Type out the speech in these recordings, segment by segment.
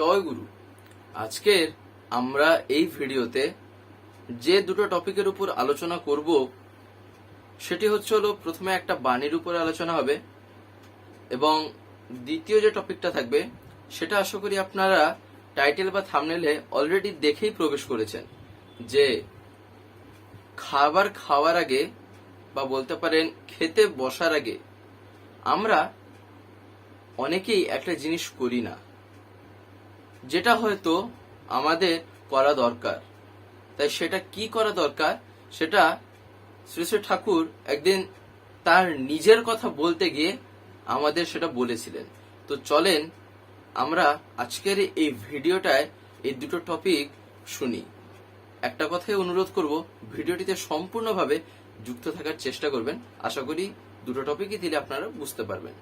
জয় গুরু। আজকের আমরা এই ভিডিওতে যে দুটো টপিকের উপর আলোচনা করব, সেটি হচ্ছে হলো প্রথমে একটা বাণীর উপর আলোচনা হবে এবং দ্বিতীয় যে টপিকটা থাকবে, সেটা আশা করি আপনারা টাইটেল বা থামনেলে অলরেডি দেখেই প্রবেশ করেছেন যে খাবার খাওয়ার আগে বা বলতে পারেন খেতে বসার আগে আমরা অনেকেই একটা জিনিস করি না। যেটা হয়তো আমাদের করা দরকার। তাই সেটা কি করা দরকার? সেটা শ্রী শ্রী ঠাকুর একদিন তার নিজের কথা বলতে গিয়ে আমাদের সেটা বলেছিলেন। তো চলেন আমরা আজকের এই ভিডিওটায় এই দুটো টপিক শুনি। একটা কথাই অনুরোধ করব, ভিডিওটিতে সম্পূর্ণভাবে যুক্ত থাকার চেষ্টা করবেন। আশা করি দুটো টপিকই দিলে আপনারা বুঝতে পারবেন।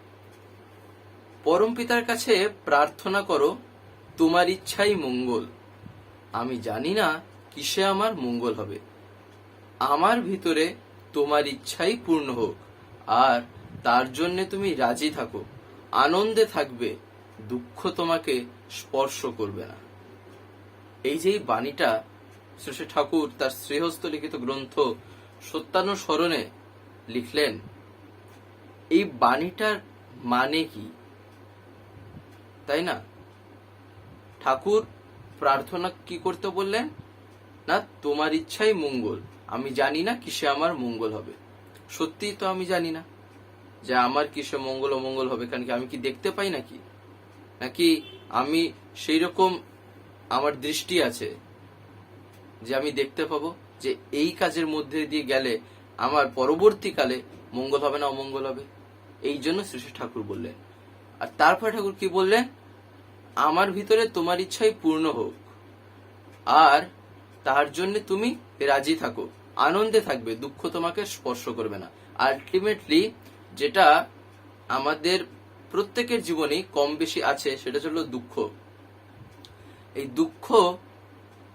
পরম পিতার কাছে প্রার্থনা করো তোমার ইচ্ছাই মঙ্গল। আমি জানি না কিসে আমার মঙ্গল হবে। আমার ভিতরে তোমার ইচ্ছাই পূর্ণ হোক, আর তার জন্য তুমি রাজি থাকো। আনন্দে থাকবে, দুঃখ তোমাকে স্পর্শ করবে না। এই যে বাণীটা শ্রী ঠাকুর তার শ্রেহস্থ লিখিত গ্রন্থ সত্যানুসরণে লিখলেন, এই বাণীটার মানে কি? তাই না? ঠাকুর প্রার্থনা কি করতে বললেন? না, তোমার ইচ্ছাই মঙ্গল। আমি জানি না কিসে আমার মঙ্গল হবে। সত্যি তো আমি জানি না যে আমার কিসে মঙ্গল অমঙ্গল হবে, কারণ কি আমি কি দেখতে পাই নাকি? নাকি আমি সেই রকম আমার দৃষ্টি আছে যে আমি দেখতে পাবো যে এই কাজের মধ্যে দিয়ে গেলে আমার পরবর্তীকালে মঙ্গল হবে না অমঙ্গল হবে? এই জন্য শ্রী ঠাকুর বললেন। আর তারপরে ঠাকুর কি বললেন? আমার ভিতরে তোমার ইচ্ছাই পূর্ণ হোক। আর তার জন্য তুমি রাজি থাকো। আনন্দে থাকবে, দুঃখ তোমাকে স্পর্শ করবে না। আলটিমেটলি যেটা আমাদের প্রত্যেকের জীবনে কম বেশি আছে, সেটা হলো দুঃখ। এই দুঃখ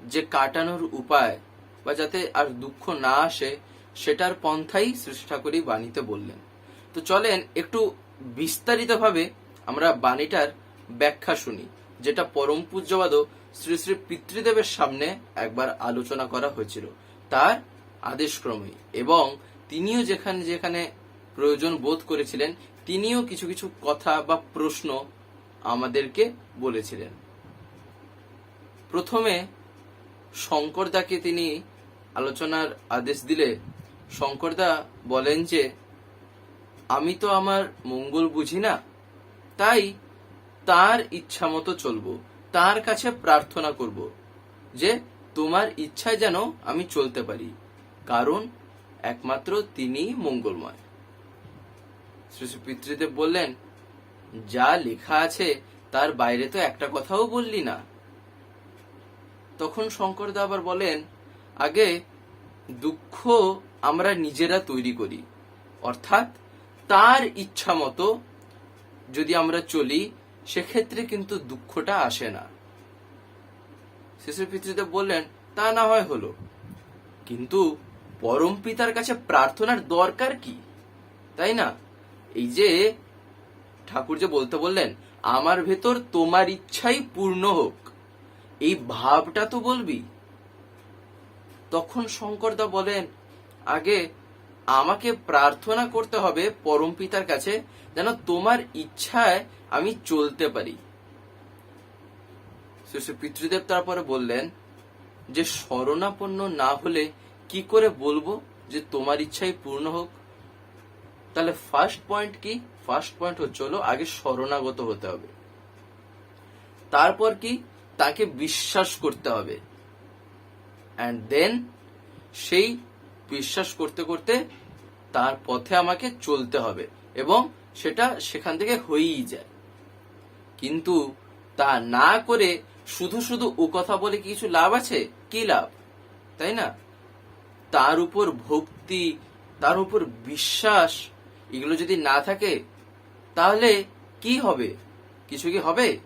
যে কাটানোর উপায় বা যাতে আর দুঃখ না আসে, সেটার পন্থাই ঠাকুরই বাণীতে বললেন। তো চলেন, একটু বিস্তারিতভাবে আমরা বাণীটার ব্যাখ্যা শুনি, যেটা পরম পূজ্যবাদ শ্রী শ্রী পিতৃদেবের সামনে একবার আলোচনা করা হয়েছিল। তার আদেশক্রমে এবং তিনিও যেখানে যেখানে প্রয়োজন বোধ করেছিলেন, তিনিও কিছু কিছু কথা বা প্রশ্ন আমাদেরকে বলেছিলেন। প্রথমে শঙ্করদাকে তিনি আলোচনার আদেশ দিলে। শঙ্করদা বলেন যে, আমি তো আমার মঙ্গল বুঝি না, তাই তার ইচ্ছা মতো চলবো, তার কাছে প্রার্থনা করব, যে তোমার ইচ্ছায় যেন আমি চলতে পারি, কারণ একমাত্র তিনি মঙ্গলময়। শ্রী পিতৃদেব বললেন, যা লেখা আছে, তার বাইরে তো একটা কথাও বললি না। তখন শঙ্করদা আবার বলেন, আগে দুঃখ আমরা নিজেরা তৈরি করি, অর্থাৎ তার ইচ্ছা মতো যদি আমরা চলি সেক্ষেত্রে কিন্তু দুঃখটা আসে না। শিশু পিতৃদেব বললেন, তা না হয় হলো। কিন্তু পরম পিতার কাছে প্রার্থনার দরকার কি? তাই না? এই যে ঠাকুর যে বলতে বললেন, আমার ভেতর তোমার ইচ্ছাই পূর্ণ হোক। এই ভাবটা তো বলবি। তখন শঙ্করদা বলেন, আগে আমাকে প্রার্থনা করতে হবে পরম পিতার কাছে, যেন তোমার ইচ্ছায় আমি চলতে পারি। পিতৃদেব তারপরে বললেন, যে শরণাপন্ন না হলে কি করে বলব যে তোমার ইচ্ছাই পূর্ণ হোক? তাহলে ফার্স্ট পয়েন্ট কি? ফার্স্ট পয়েন্ট হচ্ছে হলো আগে শরণাগত হতে হবে। তারপর কি? তাকে বিশ্বাস করতে হবে। অ্যান্ড দেন সেই বিশ্বাস করতে করতে তার পথে আমাকে চলতে হবে এবং সেটা সেখান থেকে হয়েই যায়। কিন্তু তা না করে শুধু শুধু ও কথা বলে কিছু লাভ আছে? কি লাভ? তাই না? তার উপর ভক্তি, তার উপর বিশ্বাস, এগুলো যদি না থাকে, তাহলে কি হবে? কিছু কি হবে?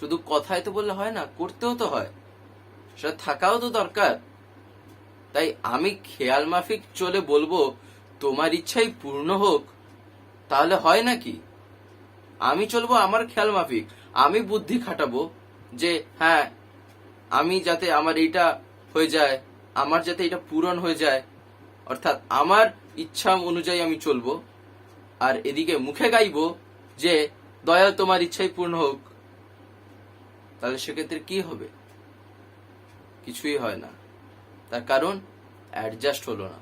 শুধু কথায় তো বললে হয় না, করতেও তো হয়। সেটা থাকাও তো দরকার। তাই আমি খেয়াল মাফিক চলে বলব, তোমার ইচ্ছাই পূর্ণ হোক, তাহলে হয় নাকি? আমি চলবো আমার খেয়াল মাফিক। আমি বুদ্ধি খাটাবো যে হ্যাঁ আমি যাতে আমার এইটা হয়ে যায়, আমার যাতে এটা পূরণ হয়ে যায়, অর্থাৎ আমার ইচ্ছা অনুযায়ী আমি চলবো। আর এদিকে মুখে গাইবো যে, দয়াল তোমার ইচ্ছাই পূর্ণ হোক, তাহলে সেক্ষেত্রে কি হবে? কিছুই হয় না। তার কারণ অ্যাডজাস্ট হলো না।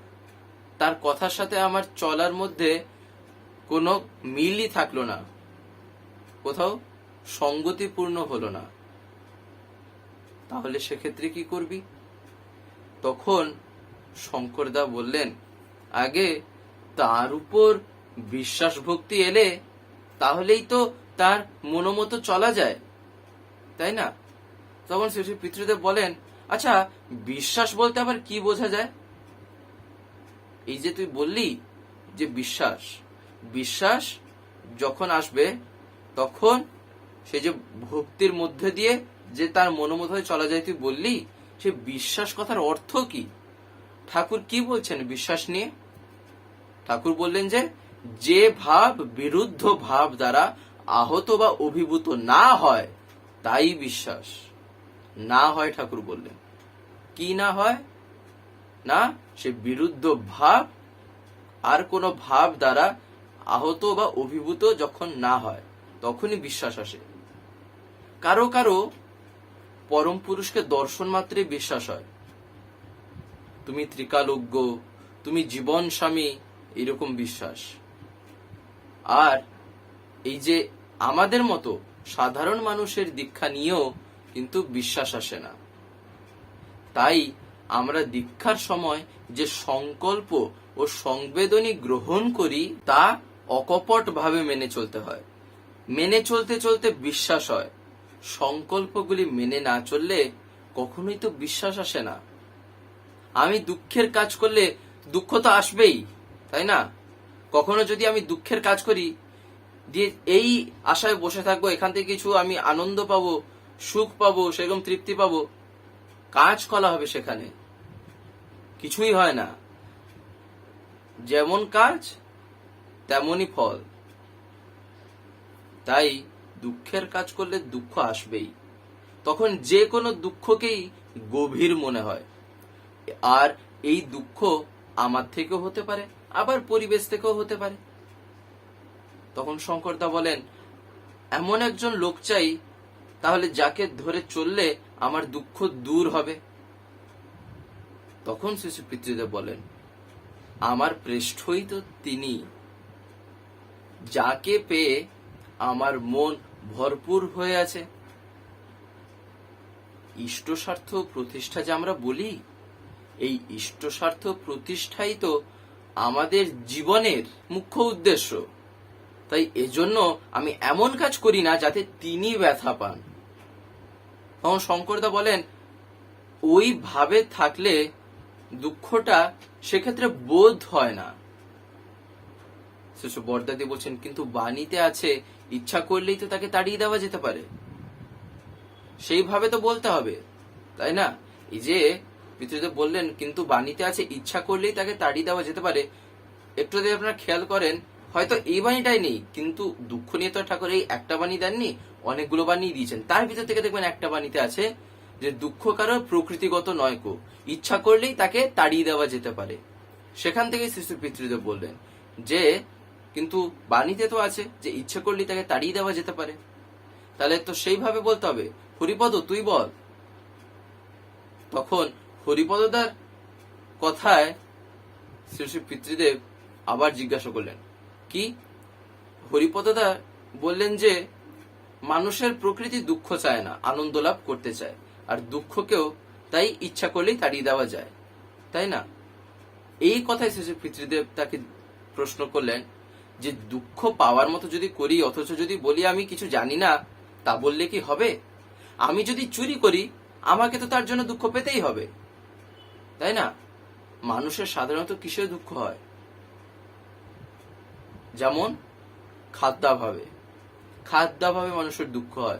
তার কথার সাথে আমার চলার মধ্যে কোনো মিলই থাকল না। কোথাও সঙ্গতিপূর্ণ হলো না। তাহলে সেক্ষেত্রে কি করবি? তখন শঙ্করদা বললেন, আগে তার উপর বিশ্বাস ভক্তি এলে তাহলেই তো তার মনোমতো চলা যায়। তাই না? তখন শ্রী পিতৃদেব বলেন আচ্ছা বিশ্বাস বলতে আবার কি বোঝা যায়? এই যে তুই বললি যে বিশ্বাস বিশ্বাস যখন আসবে তখন সে যে ভক্তির মধ্যে দিয়ে যে তার মনোমত হয়ে চলা যায়, তুই বললি, সে বিশ্বাস কথার অর্থ কি? ঠাকুর কি বলছেন বিশ্বাস নিয়ে? ঠাকুর বললেন যে যে ভাব বিরুদ্ধ ভাব দ্বারা আহত বা অভিভূত না হয়, তাই বিশ্বাস। না হয়, ঠাকুর বললেন। কি না হয়? না, সে বিরুদ্ধ ভাব আর কোনো ভাব দ্বারা আহত বা অভিভূত যখন না হয়। তখনই বিশ্বাস আসে। কারও কারও পরম পুরুষকে দর্শন মাত্রই বিশ্বাস হয়। তুমি ত্রিকালজ্ঞ, তুমি জীবন স্বামী, এরকম বিশ্বাস। আর এই যে আমাদের মতো সাধারণ মানুষের দীক্ষা নিয়েও কিন্তু বিশ্বাস আসে না। তাই আমরা দীক্ষার সময় যে সংকল্প ও সংবেদনী গ্রহণ করি, তা অকপট ভাবে মেনে চলতে হয়। মেনে চলতে চলতে বিশ্বাস হয়। সংকল্পগুলি মেনে না চললে কখনোই তো বিশ্বাস আসে না। আমি দুঃখের কাজ করলে দুঃখ তো আসবেই, তাই না? কখনো যদি আমি দুঃখের কাজ করি, দিয়ে এই আশায় বসে থাকব, এখান থেকে কিছু আমি আনন্দ পাবো, সুখ পাবো, সেরকম তৃপ্তি পাবো, কাজ করা হবে সেখানে। কিছুই হয় না। যেমন কাজ, তেমনই ফল। তাই দুঃখের কাজ করলে দুঃখ আসবেই। তখন যে কোনো দুঃখকেই গভীর মনে হয়। আর এই দুঃখ আমার থেকেও হতে পারে, আবার পরিবেশ থেকেও হতে পারে। তখন শঙ্করদা বলেন, এমন একজন লোক চাই, তাহলে যাকে ধরে চললে আমার দুঃখ দূর হবে। তখন শিশু পিতৃদেব বলেন, আমার পৃষ্ঠই তো তিনি। যাকে পেয়ে আমার মন ভরপুর হয়ে আছে। ইষ্ট স্বার্থ প্রতিষ্ঠা যে আমরা বলি, এই ইষ্ট স্বার্থ প্রতিষ্ঠাই তো আমাদের জীবনের মুখ্য উদ্দেশ্য। তাই এজন্য আমি এমন কাজ করি না যাতে তিনি ব্যথা পান। তখন শঙ্করদা বলেন ওই ভাবে থাকলে দুঃখটা সেক্ষেত্রে বোধ হয় না। বরদাদি বলছেন, কিন্তু বাণীতে আছে, ইচ্ছা করলেই তো তাকে তাড়িয়ে দেওয়া যেতে পারে। সেইভাবে তো বলতে হবে, তাই না? এই যে পিতৃদেব বললেন, কিন্তু বাণীতে আছে, ইচ্ছা করলেই তাকে তাড়িয়ে দেওয়া যেতে পারে। একটু যদি আপনারা খেয়াল করেন, হয়তো এই বাণীটাই নেই, কিন্তু দুঃখ নিয়ে তো ঠাকুর এই একটা বাণী দেননি, অনেকগুলো বাণী দিয়েছেন। তার ভিতর থেকে দেখবেন একটা বাণীতে আছে যে, দুঃখ কারও প্রকৃতিগত নয় কো, ইচ্ছা করলেই তাকে তাড়িয়ে দেওয়া যেতে পারে। সেখান থেকে শিশু পিতৃদেব বললেন যে কিন্তু বাণীতে তো আছে যে ইচ্ছে করলে তাকে তাড়িয়ে দেওয়া যেতে পারে। তাহলে তো সেইভাবে বলতে হবে, হরিপদ, তুই বল। তখন হরিপদদার কথায় শ্রী শ্রী পিতৃদেব আবার জিজ্ঞাসা করলেন, কি? হরিপদদা বললেন যে, মানুষের প্রকৃতি দুঃখ চায় না, আনন্দ লাভ করতে চায়, আর দুঃখকেও তাই ইচ্ছা করলেই তাড়িয়ে দেওয়া যায়, তাই না? এই কথায় শ্রী শ্রী পিতৃদেব তাকে প্রশ্ন করলেন যে দুঃখ পাওয়ার মতো যদি করি, অথচ যদি বলি আমি কিছু জানি না, তা বললে কি হবে? আমি যদি চুরি করি, আমাকে তো তার জন্য দুঃখ পেতেই হবে। তাই না? মানুষের সাধারণত কিসের দুঃখ হয়? যেমন খাদ্যাভাবে। খাদ্যাভাবে মানুষের দুঃখ হয়।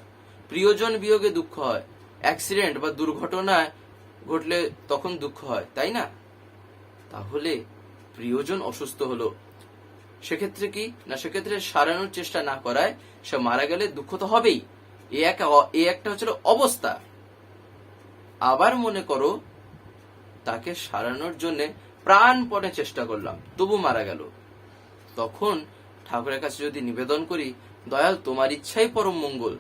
প্রিয়জন বিয়োগে দুঃখ হয়। অ্যাক্সিডেন্ট বা দুর্ঘটনায় ঘটলে তখন দুঃখ হয়, তাই না? তাহলে প্রিয়জন অসুস্থ হলো সেক্ষেত্রে কি? না, সেক্ষেত্রে সারানোর চেষ্টা না করায় সে মারা গেলে দুঃখ তো হবেই। এ এ একটা হচ্ছিল অবস্থা। আবার মনে করো, তাকে সারানোর জন্য প্রাণপণে চেষ্টা করলাম, তবু মারা গেল। তখন ঠাকুরের কাছে যদি নিবেদন করি, দয়াল, তোমার ইচ্ছাই পরম মঙ্গল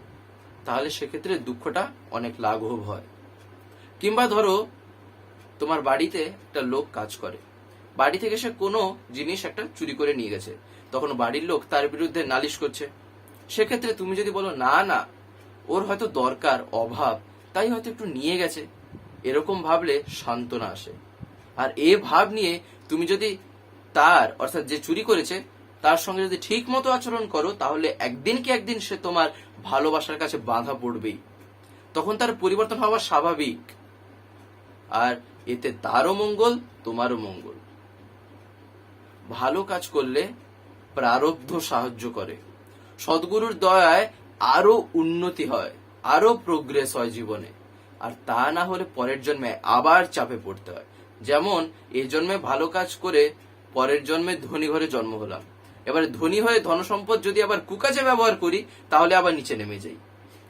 তাহলে সেক্ষেত্রে দুঃখটা অনেক লাঘব হয়। কিংবা ধরো, তোমার বাড়িতে একটা লোক কাজ করে। বাড়ি থেকে সে কোনো জিনিস একটা চুরি করে নিয়ে গেছে। তখন বাড়ির লোক তার বিরুদ্ধে নালিশ করছে। সেক্ষেত্রে তুমি যদি বলো, না না, ওর হয়তো দরকার, অভাব, তাই হয়তো একটু নিয়ে গেছে। এরকম ভাবলে সান্ত্বনা আসে। আর এ ভাব নিয়ে তুমি যদি তার, অর্থাৎ যে চুরি করেছে, তার সঙ্গে যদি ঠিক মতো আচরণ করো, তাহলে একদিন কি একদিন সে তোমার ভালোবাসার কাছে বাধা পড়বেই। তখন তার পরিবর্তন হওয়া স্বাভাবিক। আর এতে তারও মঙ্গল, তোমারও মঙ্গল। ভালো কাজ করলে প্রারব্ধ সাহায্য করে। সদ্গুরুর দয়ায় আরও উন্নতি হয় আরও প্রোগ্রেস হয় জীবনে। আর তা না হলে পরের জন্মে আবার চাপে পড়তে হয়। যেমন, এই জন্মে ভালো কাজ করে পরের জন্মে ধনী ঘরে জন্ম হলাম। এবারে ধনী হয়ে ধনসম্পদ যদি আবার কুকাজে ব্যবহার করি, তাহলে আবার নিচে নেমে যাই।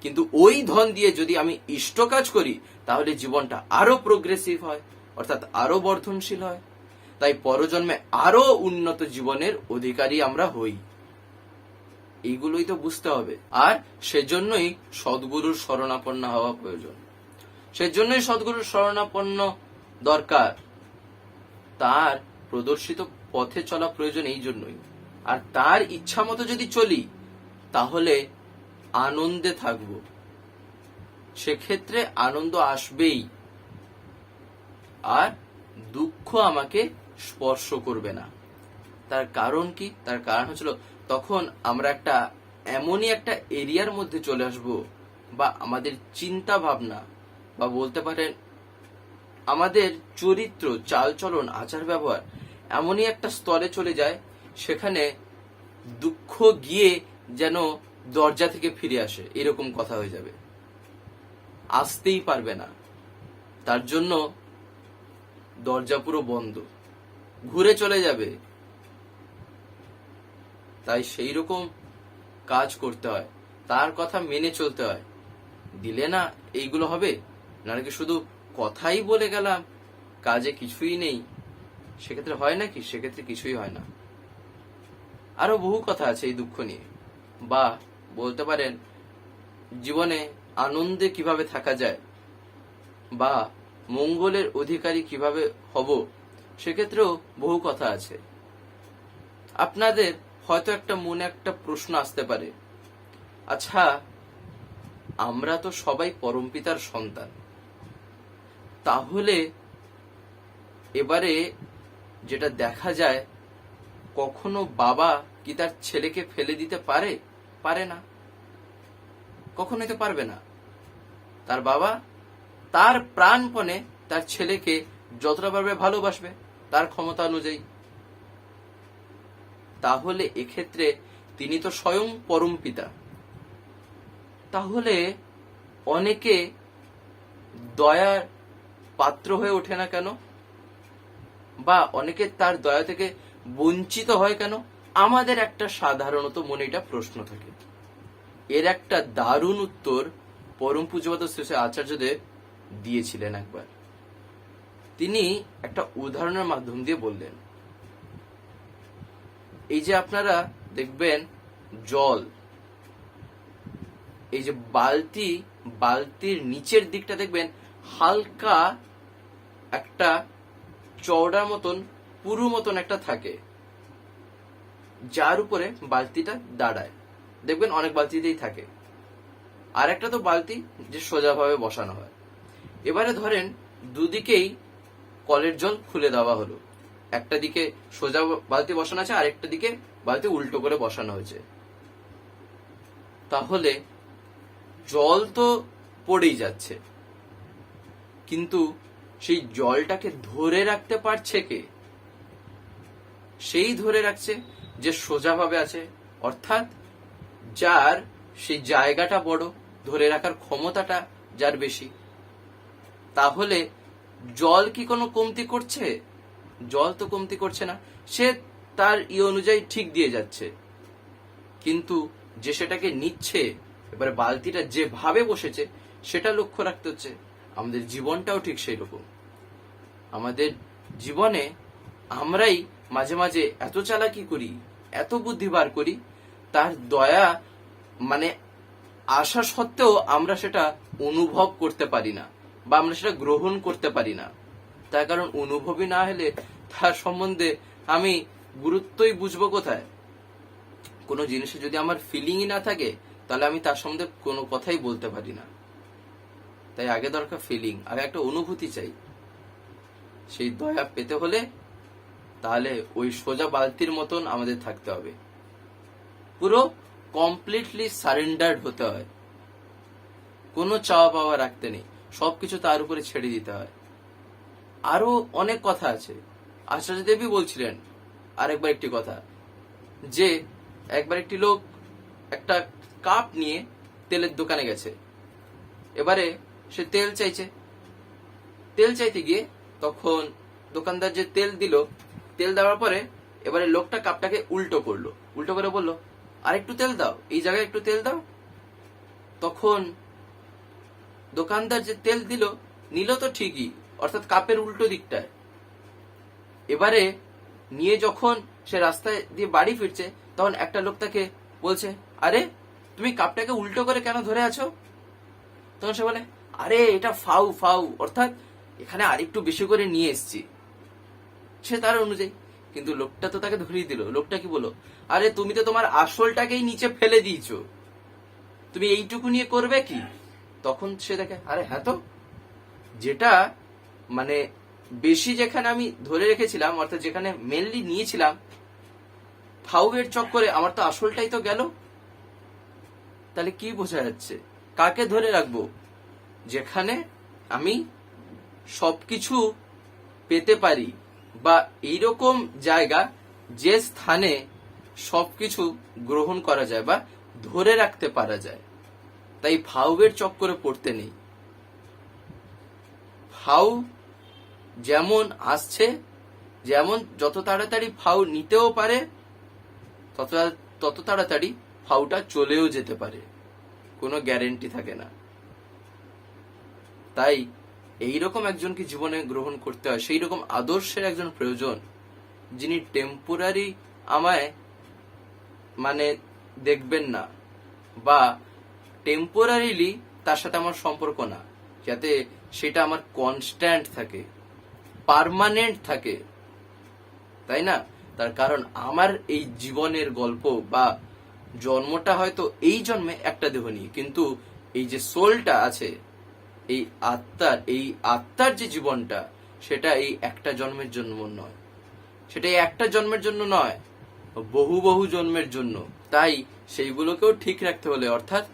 কিন্তু ওই ধন দিয়ে যদি আমি ইষ্ট কাজ করি, তাহলে জীবনটা আরও প্রোগ্রেসিভ হয়, অর্থাৎ আরও বর্ধনশীল হয়। তাই পরজন্মে আরও উন্নত জীবনের অধিকারী আমরা হই। এইগুলোই তো বুঝতে হবে। আর সেজন্যই সদ্গুরুর শরণাপন্ন হওয়া প্রয়োজন। সেজন্যই সদ্গুরুর শরণাপন্ন দরকার। তার প্রদর্শিত পথে চলা প্রয়োজন এই জন্যই। আর তার ইচ্ছা মতো যদি চলি, তাহলে আনন্দে থাকব। সেক্ষেত্রে আনন্দ আসবেই। আর দুঃখ আমাকে স্পর্শ করবে না। তার কারণ কি? তার কারণ হচ্ছিল তখন আমরা একটা এমনই একটা এরিয়ার মধ্যে চলে আসব বা আমাদের চিন্তা ভাবনা বা বলতে পারেন আমাদের চরিত্র, চালচলন, আচার ব্যবহার এমনই একটা স্তরে চলে যায়, সেখানে দুঃখ গিয়ে যেন দরজা থেকে ফিরে আসে। এরকম কথা হয়ে যাবে। আসতেই পারবে না। তার জন্য দরজা পুরো বন্ধ। ঘুরে চলে যাবে। তাই সেই রকম কাজ করতে হয়। তার কথা মেনে চলতে হয়। দিলে না এইগুলো হবে? নাকি শুধু কথাই বলে গেলাম? কাজে কিছুই নেই। সেক্ষেত্রে হয় নাকি? সেক্ষেত্রে কিছুই হয় না। আরও বহু কথা আছে এই দুঃখ নিয়ে। বা, বলতে পারেন, জীবনে আনন্দে কীভাবে থাকা যায়? বা, মঙ্গলের অধিকারী কীভাবে হব? সেক্ষেত্রেও বহু কথা আছে। আপনাদের হয়তো একটা মনে একটা প্রশ্ন আসতে পারে। আচ্ছা আমরা তো সবাই পরমপিতার সন্তান। তাহলে এবারে যেটা দেখা যায়, কখনো বাবা কি তার ছেলেকে ফেলে দিতে পারে? পারে না। কখনোই তো পারবে না। তার বাবা তার প্রাণপণে তার ছেলেকে যতটা পারবে ভালোবাসবে। তার ক্ষমতা অনুযায়ী। তাহলে এক্ষেত্রে তিনি তো স্বয়ং পরম পিতা। তাহলে অনেকে দয়ার পাত্র হয়ে ওঠে না কেন? বা অনেকে তার দয়া থেকে বঞ্চিত হয় কেন? আমাদের একটা সাধারণত মনে এটা প্রশ্ন থাকে। এর একটা দারুণ উত্তর পরম পূজপাত শেষে আচার্যদেব দিয়েছিলেন একবার। তিনি একটা উদাহরণের মাধ্যম দিয়ে বললেন। এই যে আপনারা দেখবেন জল, এই যে বালতি, বালতির নিচের দিকটা দেখবেন হালকা একটা চওড়ার মতন, পুরু মতন একটা থাকে, যার উপরে বালতিটা দাঁড়ায়। দেখবেন অনেক বালতিতেই থাকে। আর একটা তো বালতি যে সোজাভাবে বসানো হয়। এবারে ধরেন দুদিকেই কলের জল খুলে দেওয়া হলো। একটা দিকে সোজা বালতি বসানো আছে আর একটা দিকে বালতি উল্টো করে বসানো হয়েছে। তাহলে জল তো পড়েই যাচ্ছে। কিন্তু সেই জলটাকে ধরে রাখতে পারছে কে? সেই ধরে রাখছে যে সোজাভাবে আছে, অর্থাৎ যার সেই জায়গাটা বড়, ধরে রাখার ক্ষমতাটা যার বেশি। তাহলে জল কি কোনো কমতি করছে? জল তো কমতি করছে না। সে তার ই অনুযায়ী ঠিক দিয়ে যাচ্ছে। কিন্তু যে সেটাকে নিচ্ছে, এবারে বালতিটা যেভাবে বসেছে, সেটা লক্ষ্য রাখতে হচ্ছে। আমাদের জীবনটাও ঠিক সেই রকম আমাদের জীবনে আমরাই মাঝে মাঝে এত চালাকি করি, এত বুদ্ধি বার করি, তার দয়া মানে আসা সত্ত্বেও আমরা সেটা অনুভব করতে পারি না। বা আমরা সেটা গ্রহণ করতে পারি না। তার কারণ অনুভবই না হলে তার সম্বন্ধে আমি গুরুত্বই বুঝব কোথায়? কোনো জিনিসে যদি আমার ফিলিংই না থাকে, তাহলে আমি তার সম্বন্ধে কোনো কথাই বলতে পারি না। তাই আগে দরকার ফিলিং আগে একটা অনুভূতি চাই। সেই দয়া পেতে হলে তাহলে ওই সোজা বালতির মতন আমাদের থাকতে হবে। পুরো কমপ্লিটলি সারেন্ডার্ড হতে হয়। কোনো চাওয়া পাওয়া রাখতে নেই। সবকিছু তার উপরে ছেড়ে দিতে হয়। আরও অনেক কথা আছে। আচার্য দেবী বলছিলেন আরেকবার একটি কথা, যে একবার একটি লোক একটা কাপ নিয়ে তেলের দোকানে গেছে। এবারে সে তেল চাইছে। তেল চাইতে গিয়ে তখন দোকানদার যে তেল দিল, তেল দেওয়ার পরে এবারে লোকটা কাপটাকে উল্টো করল। উল্টো করে বলল আর একটু তেল দাও, এই জায়গায় একটু তেল দাও। তখন দোকানদার যে তেল দিল, নিল তো ঠিকই, অর্থাৎ কাপের উল্টো দিকটায়। এবারে নিয়ে যখন সে রাস্তায় দিয়ে বাড়ি ফিরছে, তখন একটা লোক তাকে বলছে, আরে, তুমি কাপটাকে উল্টো করে কেন ধরে আছো? তখন সে বলে, আরে, এটা ফাউ ফাউ, অর্থাৎ এখানে আরেকটু বেশি করে নিয়ে এসছি। সে তার অনুযায়ী, কিন্তু লোকটা তো তাকে ধরিয়ে দিল। লোকটা কি বলো আরে, তুমি তো তোমার আসলটাকেই নিচে ফেলে দিয়েছ। তুমি এইটুকু নিয়ে করবে কি? তখন সে দেখে, আরে হ্যাঁ তো? যেটা মানে বেশি যেখানে আমি ধরে রেখেছিলাম, অর্থাৎ যেখানে মেনলি নিয়েছিলাম ফাউয়ের চক্করে আমার তো আসলটাই তো গেল। তাহলে কি বোঝা যাচ্ছে? কাকে ধরে রাখব? যেখানে আমি সবকিছু পেতে পারি বা এইরকম জায়গা যে স্থানে সবকিছু গ্রহণ করা যায় বা ধরে রাখতে পারা যায়। তাই ফাউয়ের চক্করে পড়তে নেই। ফাউ যেমন আসছে, যেমন যত তাড়াতাড়ি ফাউ নিতেও পারে, তত তত তাড়াতাড়ি ফাউটা চলেও যেতে পারে। কোনো গ্যারেন্টি থাকে না। তাই এইরকম একজনকে জীবনে গ্রহণ করতে হয় সেই রকম আদর্শের একজন প্রয়োজন, যিনি টেম্পোরারি আমায় মানে দেখবেন না, বা টেম্পোরারিলি তার সাথে আমার সম্পর্ক না, যাতে সেটা আমার কনস্ট্যান্ট থাকে পার্মানেন্ট থাকে, তাই না? তার কারণ আমার এই জীবনের গল্প বা জন্মটা হয়তো এই জন্মে একটা দেহ নিয়ে, কিন্তু এই যে সোলটা আছে, এই আত্মার এই আত্মার যে জীবনটা, সেটা এই একটা জন্মের জন্য নয়। সেটা এই একটা জন্মের জন্য নয়, বহু বহু জন্মের জন্য। তাই সেইগুলোকেও ঠিক রাখতে হলে, অর্থাৎ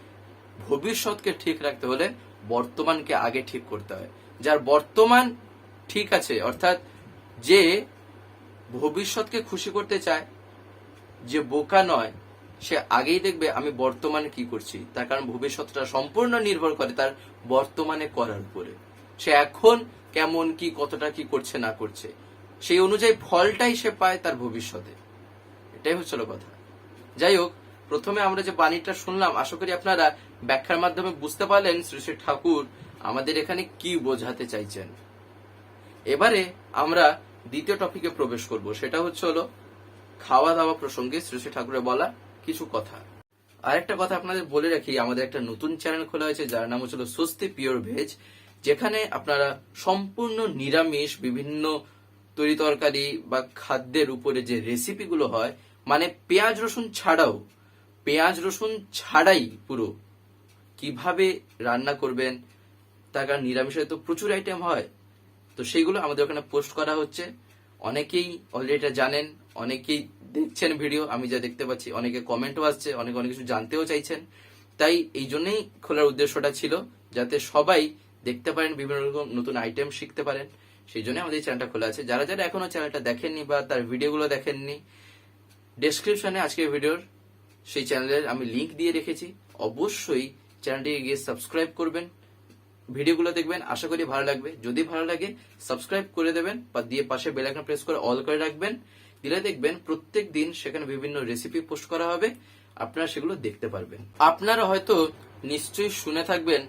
ভবিষ্যৎকে ঠিক রাখতে হলে বর্তমানকে আগে ঠিক করতে হয়। যার বর্তমান ঠিক আছে, অর্থাৎ যে ভবিষ্যৎকে খুশি করতে চায়, যে বোকা নয়, সে আগেই দেখবে আমি বর্তমানে কি করছি। তার কারণ ভবিষ্যৎটা সম্পূর্ণ নির্ভর করে তার বর্তমানে করার উপরে। সে এখন কেমন, কি, কতটা, কি করছে, না করছে, সেই অনুযায়ী ফলটাই সে পায় তার ভবিষ্যতে। এটাই হচ্ছিল কথা। যাই হোক, প্রথমে আমরা যে বাণীটা শুনলাম, আশা করি আপনারা ব্যাখ্যার মাধ্যমে বুঝতে পারলেন শ্রী শ্রী ঠাকুর আমাদের এখানে কি বোঝাতে চাইছেন। এবারে আমরা দ্বিতীয় টপিকে প্রবেশ করব, সেটা হচ্ছে হলো খাওয়া দাওয়া প্রসঙ্গে শ্রী শ্রী ঠাকুরের বলা কিছু কথা। আরেকটা কথা আপনাদের বলে রাখি, আমাদের একটা নতুন চ্যানেল খোলা হয়েছে, যার নাম হচ্ছিল স্বস্তি পিওর ভেজ, যেখানে আপনারা সম্পূর্ণ নিরামিষ, বিভিন্ন তরি তরকারি বা খাদ্যের উপরে যে রেসিপিগুলো হয় মানে পেঁয়াজ রসুন ছাড়াও, পেঁয়াজ রসুন ছাড়াই পুরো কীভাবে রান্না করবেন, তার কারণ নিরামিষে তো প্রচুর আইটেম হয়। তো সেইগুলো আমাদের ওখানে পোস্ট করা হচ্ছে। অনেকেই অলরেডি এটা জানেন, অনেকেই দেখছেন ভিডিও আমি যা দেখতে পাচ্ছি, অনেকে কমেন্টও আসছে, অনেকে অনেক কিছু জানতেও চাইছেন। তাই এই জন্যই খোলার উদ্দেশ্যটা ছিল, যাতে সবাই দেখতে পারেন, বিভিন্ন রকম নতুন আইটেম শিখতে পারেন। সেই জন্য আমাদের চ্যানেলটা খোলা আছে। যারা যারা এখনও চ্যানেলটা দেখেননি বা তার ভিডিওগুলো দেখেননি ডেসক্রিপশনে আজকের ভিডিওর সেই চ্যানেলের আমি লিংক দিয়ে রেখেছি। অবশ্যই চ্যানেলটিকে গিয়ে সাবস্ক্রাইব করবেন। ভিডিওগুলো দেখবেন, আশা করি ভালো লাগবে। যদি ভালো লাগে সাবস্ক্রাইব করে দেবেন বা দিয়ে পাশে বেল আইকন প্রেস করে অল করে রাখবেন। দিলে দেখবেন প্রত্যেক দিন সেখানে বিভিন্ন রেসিপি পোস্ট করা হবে। আপনারা সেগুলো দেখতে পারবেন। আপনারা হয়তো নিশ্চয়ই শুনে থাকবেন,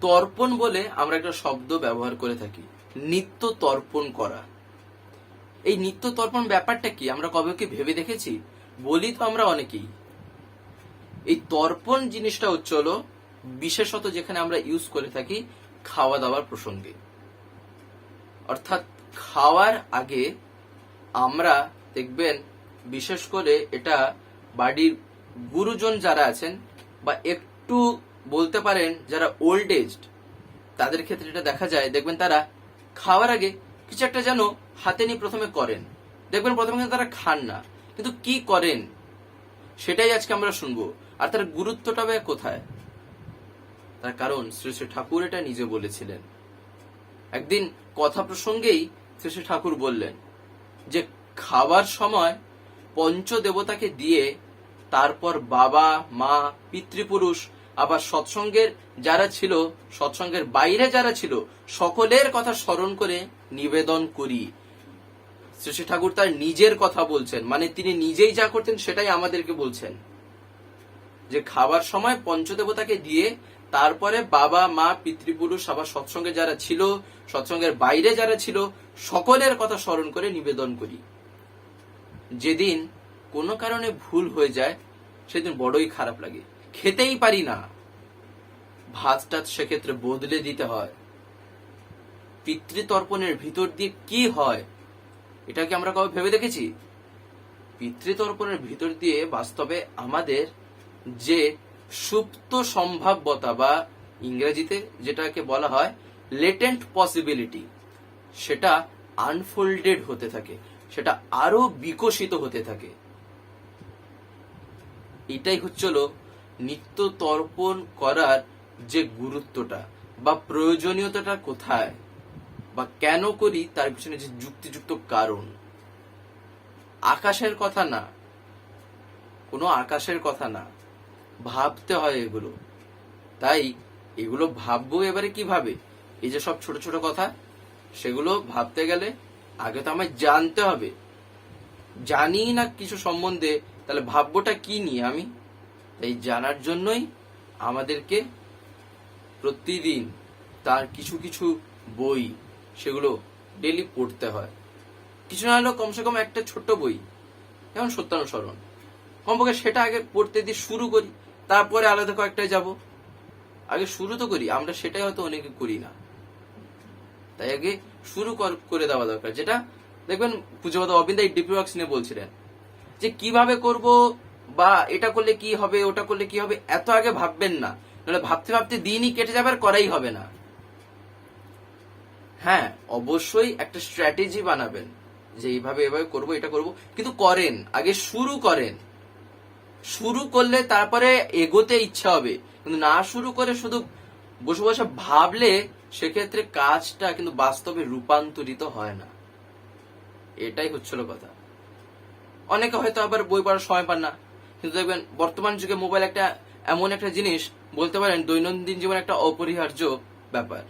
তর্পণ বলে আমরা একটা শব্দ ব্যবহার করে থাকি। নিত্য তর্পণ করা। এই নিত্য তর্পণ ব্যাপারটা কি? আমরা কবে কি ভেবে দেখেছি? বলি তো আমরা অনেকেই। এই তর্পণ জিনিসটা হচ্ছে হলো বিশেষত যেখানে আমরা ইউজ করে থাকি খাওয়া দাওয়ার প্রসঙ্গে। অর্থাৎ খাওয়ার আগে আমরা দেখবেন, বিশেষ করে এটা বাড়ির গুরুজন যারা আছেন বা একটু বলতে পারেন যারা ওল্ড এজড তাদের ক্ষেত্রে এটা দেখা যায়, দেখবেন তারা খাওয়ার আগে কিছু একটা যেন হাতে নিয়ে প্রথমে করেন। দেখবেন প্রথমে কিন্তু তারা খান না, কিন্তু কি করেন, সেটাই আজকে আমরা শুনব। আর তার গুরুত্বটা কোথায়? তার কারণ শ্রী শ্রী ঠাকুর এটা নিজে বলেছিলেন। একদিন কথা প্রসঙ্গেই শ্রী শ্রী ঠাকুর বললেন যে, খাবার সময় পঞ্চদেবতাকে দিয়ে তারপর বাবা, মা, পিতৃপুরুষ, আবার সৎসঙ্গের যারা ছিল, সৎসঙ্গের বাইরে যারা ছিল, সকলের কথা স্মরণ করে নিবেদন করি। শ্রী শ্রী ঠাকুর তার নিজের কথা বলছেন মানে তিনি নিজেই যা করতেন সেটাই আমাদেরকে বলছেন। যে, খাবার সময় পঞ্চদেবতাকে দিয়ে তারপরে বাবা, মা, পিতৃপুরুষ আবার সৎসঙ্গে যারা ছিল, সৎসঙ্গের বাইরে যারা ছিল, সকলের কথা স্মরণ করে নিবেদন করি। যেদিন কোনো কারণে ভুল হয়ে যায়, সেদিন বড়ই খারাপ লাগে। খেতেই পারি না। ভাত টাত সেক্ষেত্রে বদলে দিতে হয়। পিতৃতর্পণের ভিতর দিয়ে কি হয়, এটা কি আমরা কবে ভেবে দেখেছি? পিতৃতর্পণের ভিতর দিয়ে বাস্তবে আমাদের যে সুপ্ত সম্ভাব্যতা বা ইংরেজিতে যেটাকে বলা হয় লেটেন্ট পসিবিলিটি সেটা আনফোল্ডেড হতে থাকে, সেটা আরও বিকশিত হতে থাকে। এটাই হচ্ছিল নিত্য তর্পণ করার যে গুরুত্বটা বা প্রয়োজনীয়তাটা কোথায় বা কেন করি তার পিছনে যে যুক্তিযুক্ত কারণ। আকাশের কথা না, কোনো আকাশের কথা না ভাবতে হয় এগুলো। তাই এগুলো ভাববো এবারে কীভাবে? এই যে সব ছোট ছোট কথা, সেগুলো ভাবতে গেলে আগে তো আমায় জানতে হবে। জানি না কিছু সম্বন্ধে, তাহলে ভাববোটা কি নিয়ে আমি? তাই জানার জন্যই আমাদেরকে প্রতিদিন তার কিছু কিছু বই, সেগুলো ডেলি পড়তে হয়। কিছু না হলেও কমসে কম একটা ছোট্ট বই, যেমন সত্যানুসরণ। কমপক্ষে সেটা আগে পড়তে দিয়ে শুরু করি। তারপরে আলাদা কয়েকটায় যাব। আগে শুরু তো করি, আমরা সেটাই হয়তো অনেকে করি না। তাই আগে শুরু কর- দেওয়া দরকার। যেটা দেখবেন পুজোপাত অবিন্দা ডিপি ওয়ার্কস নিয়ে বলছিলেন, যে কীভাবে করব বা এটা করলে কি হবে, ওটা করলে কি হবে, এত আগে ভাববেন না। নাহলে ভাবতে ভাবতে দিনই কেটে যাবে আর করাই হবে না। হ্যাঁ অবশ্যই একটা স্ট্র্যাটেজি বানাবেন, যে এইভাবে এভাবে করব, এটা করব। কিন্তু করেন, আগে শুরু করেন। শুরু করলে তারপরে এগোতে ইচ্ছা হবে। কিন্তু না শুরু করে শুধু বসে বসে ভাবলে সেক্ষেত্রে কাজটা কিন্তু বাস্তবে রূপান্তরিত হয় না। এটাই হচ্ছিল কথা। অনেকে হয়তো আবার বই পড়ার সময় পান না। কিন্তু দেখবেন, বর্তমান যুগে মোবাইল একটা এমন একটা জিনিস, বলতে পারেন দৈনন্দিন জীবনে একটা অপরিহার্য ব্যাপার।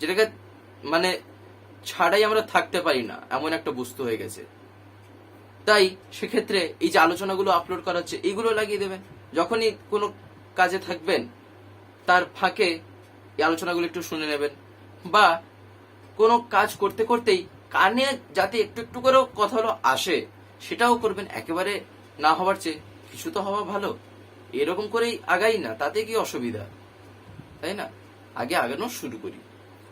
যেটাকে মানে ছাড়াই আমরা থাকতে পারি না, এমন একটা বস্তু হয়ে গেছে। তাই সেক্ষেত্রে এই যে আলোচনাগুলো আপলোড করা হচ্ছে এইগুলো লাগিয়ে দেবেন। যখনই কোনো কাজে থাকবেন, তার ফাঁকে এই আলোচনাগুলো একটু শুনে নেবেন। বা কোনো কাজ করতে করতেই কানে যাতে একটু একটু করেও কথাগুলো আসে, সেটাও করবেন। একেবারে না হওয়ার চেয়ে কিছু তো হওয়া ভালো। এরকম করেই আগাই না, তাতে কি অসুবিধা? তাই না? আগে আগানো শুরু করি।